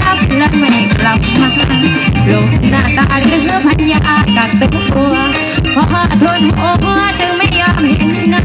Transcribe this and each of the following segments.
รับและไม่กลับมาโลกหน้าตาเหลือพันยากักตัวเพราะทนหัวจึงไม่ยอมเห็นหน้า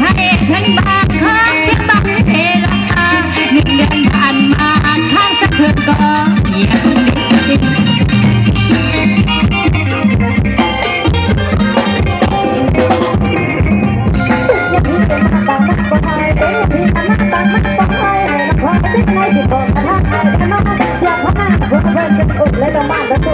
ให้ฉันบางครั้งเพียงบางเวลาหนึ่งเดือนผ่านมาข้างสักเทือนก็ยังดีจะทำยังไงเมื่อเราทำกันเ